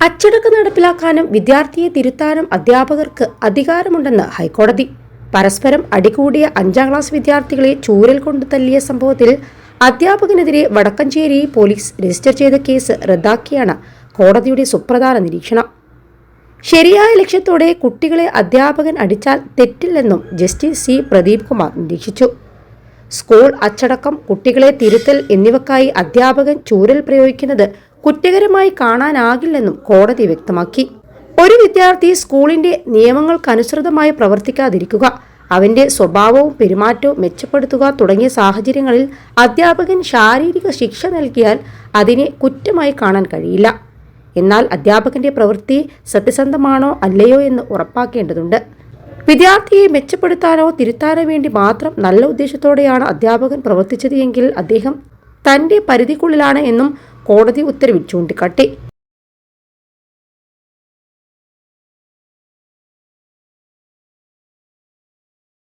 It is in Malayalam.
അച്ചടക്കം നടപ്പിലാക്കാനും വിദ്യാർത്ഥിയെ തിരുത്താനും അധ്യാപകർക്ക് അധികാരമുണ്ടെന്ന് ഹൈക്കോടതി. പരസ്പരം അടികൂടിയ അഞ്ചാം ക്ലാസ് വിദ്യാർത്ഥികളെ ചൂരൽ കൊണ്ട് തല്ലിയ സംഭവത്തിൽ അധ്യാപകനെതിരെ വടക്കഞ്ചേരി പോലീസ് രജിസ്റ്റർ ചെയ്ത കേസ് റദ്ദാക്കിയാണ് കോടതിയുടെ സുപ്രധാന നിരീക്ഷണം. ശരിയായ ലക്ഷ്യത്തോടെ കുട്ടികളെ അധ്യാപകൻ അടിച്ചാൽ തെറ്റില്ലെന്നും ജസ്റ്റിസ് സി. പ്രദീപ് കുമാർ നിരീക്ഷിച്ചു. സ്കൂൾ അച്ചടക്കം കുട്ടികളെ തിരുത്തൽ എന്നിവക്കായി അധ്യാപകൻ ചൂരൽ പ്രയോഗിക്കുന്നത് കുറ്റകരമായി കാണാനാകില്ലെന്നും കോടതി വ്യക്തമാക്കി. ഒരു വിദ്യാർത്ഥി സ്കൂളിന്റെ നിയമങ്ങൾക്കനുസൃതമായി പ്രവർത്തിക്കാതിരിക്കുക അവന്റെ സ്വഭാവവും പെരുമാറ്റവും മെച്ചപ്പെടുത്തുക തുടങ്ങിയ സാഹചര്യങ്ങളിൽ അധ്യാപകൻ ശാരീരിക ശിക്ഷ നൽകിയാൽ അതിനെ കുറ്റമായി കാണാൻ കഴിയില്ല. എന്നാൽ അധ്യാപകന്റെ പ്രവൃത്തി സത്യസന്ധമാണോ അല്ലയോ എന്ന് ഉറപ്പാക്കേണ്ടതുണ്ട്. വിദ്യാർത്ഥിയെ മെച്ചപ്പെടുത്താനോ തിരുത്താനോ വേണ്ടി മാത്രം നല്ല ഉദ്ദേശത്തോടെയാണ് അധ്യാപകൻ പ്രവർത്തിച്ചത് എങ്കിൽ അദ്ദേഹം തന്റെ പരിധിക്കുള്ളിലാണ് എന്നും കോടതി ഉത്തരവിൽ ചൂണ്ടിക്കാട്ടി.